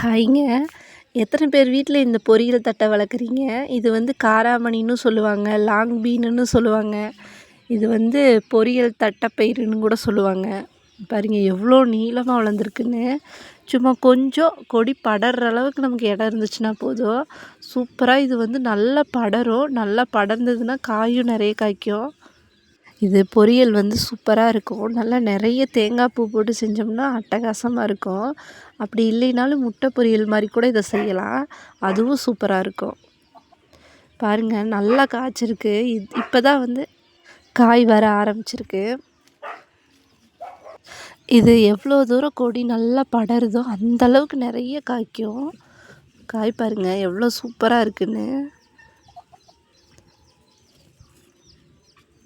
ஹாய்ங்க. எத்தனை பேர் வீட்டில் இந்த பொரியல் தட்டை வளர்க்குறீங்க? இது வந்து காராமணின்னு சொல்லுவாங்க லாங் பீனுன்னு சொல்லுவாங்க. இது வந்து பொரியல் தட்டைப்பயிறுன்னு கூட சொல்லுவாங்க. பாருங்க எவ்வளோ நீளமாக வளர்ந்துருக்குன்னு. சும்மா கொஞ்சம் கொடி படர்ற அளவுக்கு நமக்கு இடம் இருந்துச்சுன்னா போதும். சூப்பராக இது வந்து நல்லா படரும் நல்லா படர்ந்ததுன்னா காயும் நிறைய காய்க்கும். இது பொரியல் வந்து சூப்பராக இருக்கும். நல்லா நிறைய தேங்காய் பூ போட்டு செஞ்சோம்னா அட்டகாசமாக இருக்கும். அப்படி இல்லைனாலும் முட்டை பொரியல் மாதிரி கூட இதை செய்யலாம். அதுவும் சூப்பராக இருக்கும். பாருங்கள் நல்லா காய்ச்சிருக்கு. இது இப்போ தான் வந்து காய் வர ஆரம்பிச்சிருக்கு. இது எவ்வளோ தூரம் கொடி நல்லா படருதோ அந்த அளவுக்கு நிறைய காய்க்கும். காய் பாருங்கள் எவ்வளோ சூப்பராக இருக்குன்னு.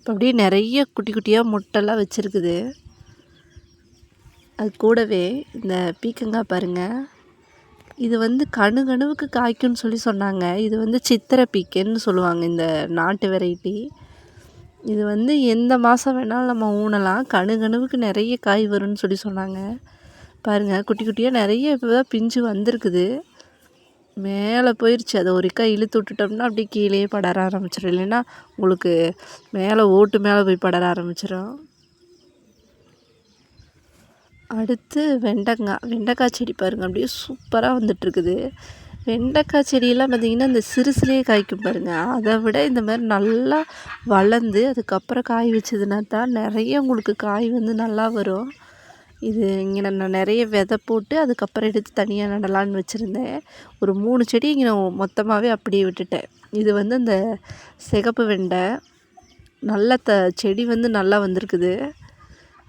இப்போ அப்படியே நிறைய குட்டி குட்டியாக முட்டைலாம் வச்சுருக்குது. அது கூடவே இந்த பீக்கங்காய் பாருங்கள் இது வந்து கணு கணுவுக்கு காய்க்கும்னு சொல்லி சொன்னாங்க. இது வந்து சித்திரை பீக்கன்னு சொல்லுவாங்க இந்த நாட்டு வெரைட்டி. இது வந்து எந்த மாதம் வேணாலும் நம்ம ஊனலாம். கணு கணுவுக்கு நிறைய காய் வரும்னு சொல்லி சொன்னாங்க. பாருங்கள் குட்டி குட்டியாக நிறைய இப்போ தான் பிஞ்சு வந்திருக்குது. மேலே போயிடுச்சு அதை ஒருக்கா இழுத்து விட்டுட்டோம்னா அப்படியே கீழே படர ஆரம்பிச்சிடும் இல்லைன்னா உங்களுக்கு மேலே ஓட்டு மேலே போய் படர ஆரம்பிச்சிடும் அடுத்து வெண்டைக்காய். வெண்டைக்காய் செடி பாருங்கள் அப்படியே சூப்பராக வந்துட்டுருக்குது. வெண்டைக்காய் செடியெல்லாம் பார்த்திங்கன்னா இந்த சிறுசுலேயே காய்க்கும் பாருங்கள் அதை விட இந்த மாதிரி நல்லா வளர்ந்து அதுக்கப்புறம் காய் வச்சதுன்னா தான் நிறைய உங்களுக்கு காய் வந்து நல்லா வரும். இது இங்கே நான் நிறைய விதை போட்டு அதுக்கப்புறம் எடுத்து தனியாக நடலான்னு வச்சுருந்தேன். ஒரு மூணு செடி இங்கே நான் மொத்தமாகவே அப்படியே விட்டுட்டேன். இது வந்து அந்த சிகப்பு வெண்டை. நல்ல த செடி வந்து நல்லா வந்திருக்குது.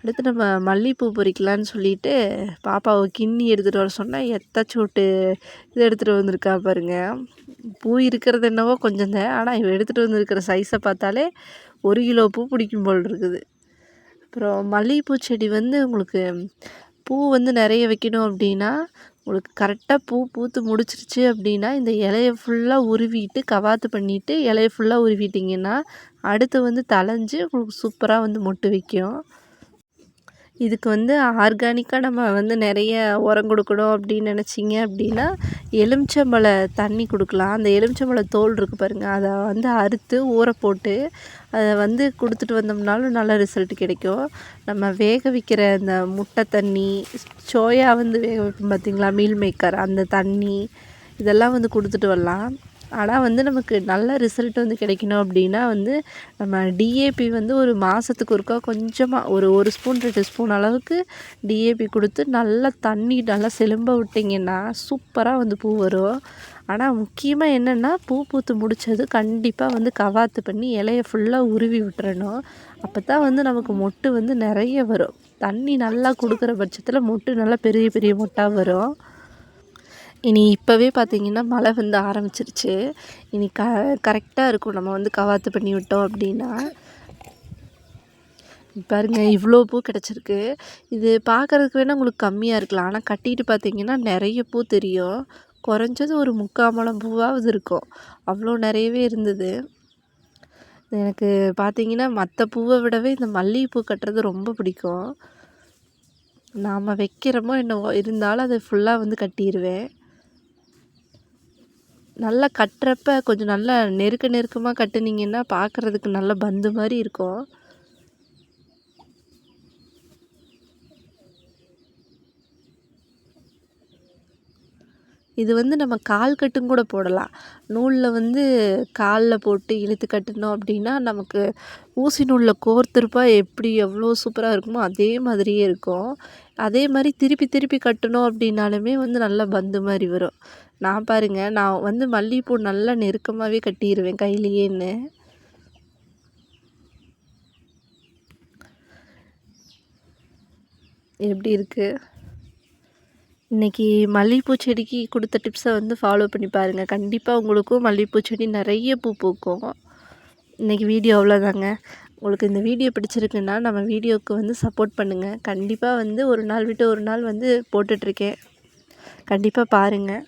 அடுத்து நம்ம மல்லிகைப்பூ பறிக்கலான்னு சொல்லிட்டு பாப்பாவை கிண்ணி எடுத்துகிட்டு வர சொன்னால் எத்தாச்சோட்டு இது எடுத்துகிட்டு வந்திருக்கா பாருங்கள் பூ இருக்கிறது என்னவோ கொஞ்சம் தான். ஆனால் இவன் எடுத்துகிட்டு வந்திருக்கிற சைஸை பார்த்தாலே ஒரு கிலோ பூ பிடிக்கும் போல் இருக்குது. அப்புறம் மல்லிகைப்பூ செடி வந்து உங்களுக்கு பூ வந்து நிறைய வைக்கணும் அப்படின்னா உங்களுக்கு கரெக்டாக பூ பூத்து முடிச்சிருச்சு அப்படின்னா இந்த இலைய ஃபுல்லாக உருவிட்டு கவாத்து பண்ணிவிட்டு இலைய ஃபுல்லாக உருவிட்டிங்கன்னா அடுத்து வந்து தழைஞ்சி உங்களுக்கு சூப்பராக வந்து மொட்டு வைக்கும். இதுக்கு வந்து ஆர்கானிக்காக நம்ம வந்து நிறைய உரம் கொடுக்கணும் அப்படின்னு நினச்சிங்க அப்படின்னா எலுமிச்சம்பழ தண்ணி கொடுக்கலாம். அந்த எலுமிச்சம்பழ தோல் இருக்குது பாருங்கள் அதை வந்து அறுத்து ஊற போட்டு அதை வந்து கொடுத்துட்டு வந்தோம்னாலும் நல்ல ரிசல்ட் கிடைக்கும். நம்ம வேக வைக்கிற அந்த முட்டை தண்ணி சோயா வந்து வேக வைப்போம் பார்த்திங்களா மீல் மேக்கர் அந்த தண்ணி இதெல்லாம் வந்து கொடுத்துட்டு வரலாம். ஆனால் வந்து நமக்கு நல்ல ரிசல்ட் வந்து கிடைக்கணும் அப்படின்னா வந்து நம்ம டிஏபி வந்து ஒரு மாதத்துக்கு ஒருக்கா கொஞ்சமாக ஒரு ஒரு ஸ்பூன் ரெண்டு ஸ்பூன் அளவுக்கு டிஏபி கொடுத்து நல்லா தண்ணி நல்லா செலும்ப விட்டிங்கன்னா சூப்பராக வந்து பூ வரும். ஆனால் முக்கியமாக என்னென்னா பூ பூத்து முடித்தது கண்டிப்பாக வந்து கவாத்து பண்ணி இலையை ஃபுல்லாக உருவி விட்டுறணும். அப்போ தான் வந்து நமக்கு மொட்டு வந்து நிறைய வரும். தண்ணி நல்லா கொடுக்குற பட்சத்தில் மொட்டு நல்லா பெரிய பெரிய மொட்டாக வரும். இனி இப்போவே பார்த்திங்கன்னா மழை வந்து ஆரம்பிச்சிருச்சு. இனி க கரெக்டாக இருக்கும். நம்ம வந்து கவாத்து பண்ணி விட்டோம் அப்படின்னா. பாருங்கள் இவ்வளோ பூ கிடச்சிருக்கு. இது பார்க்குறதுக்கு வேணால் உங்களுக்கு கம்மியாக இருக்கலாம். ஆனால் கட்டிட்டு பார்த்தீங்கன்னா நிறைய பூ தெரியும். குறைஞ்சது ஒரு முக்காமலம் பூவாவது இருக்கும். அவ்வளோ நிறையவே இருந்தது. எனக்கு பார்த்தீங்கன்னா மற்ற பூவை விடவே இந்த மல்லிகைப்பூ கட்டுறது ரொம்ப பிடிக்கும். நாம் வைக்கிறோமோ என்னவோ இருந்தாலும் அதை ஃபுல்லாக வந்து கட்டிடுவேன் நல்லா கட்டுறப்ப கொஞ்சம் நல்லா நெருக்க நெருக்கமாக கட்டுனீங்கன்னா பார்க்குறதுக்கு நல்ல பந்து மாதிரி இருக்கும். இது வந்து நம்ம கால் கட்டும் கூட போடலாம். நூலில் வந்து காலில் போட்டு இழுத்து கட்டினோம் அப்படின்னா நமக்கு ஊசி நூலில் கோர்த்துருப்பா எப்படி எவ்வளோ சூப்பராக இருக்குமோ அதே மாதிரியே இருக்கும். அதே மாதிரி திருப்பி திருப்பி கட்டணும் அப்படின்னாலுமே வந்து நல்லா பந்து மாதிரி வரும். நான் பாருங்கள் நான் வந்து மல்லிகைப்பூ நல்லா நெருக்கமாகவே கட்டிடுவேன் கையிலேயேன்னு. எப்படி இருக்குது இன்றைக்கி மல்லிகைப்பூ செடிக்கு கொடுத்த டிப்ஸை வந்து ஃபாலோ பண்ணி பாருங்கள் கண்டிப்பாக உங்களுக்கும் மல்லிகைப்பூ செடி நிறைய பூ பூக்கும். இன்றைக்கி வீடியோ அவ்வளோதாங்க உங்களுக்கு இந்த வீடியோ பிடிச்சிருக்குன்னா நம்ம வீடியோவுக்கு வந்து சப்போர்ட் பண்ணுங்கள் கண்டிப்பாக வந்து ஒரு நாள் விட்டு ஒரு நாள் வந்து போட்டுட்ருக்கேன் கண்டிப்பாக பாருங்கள்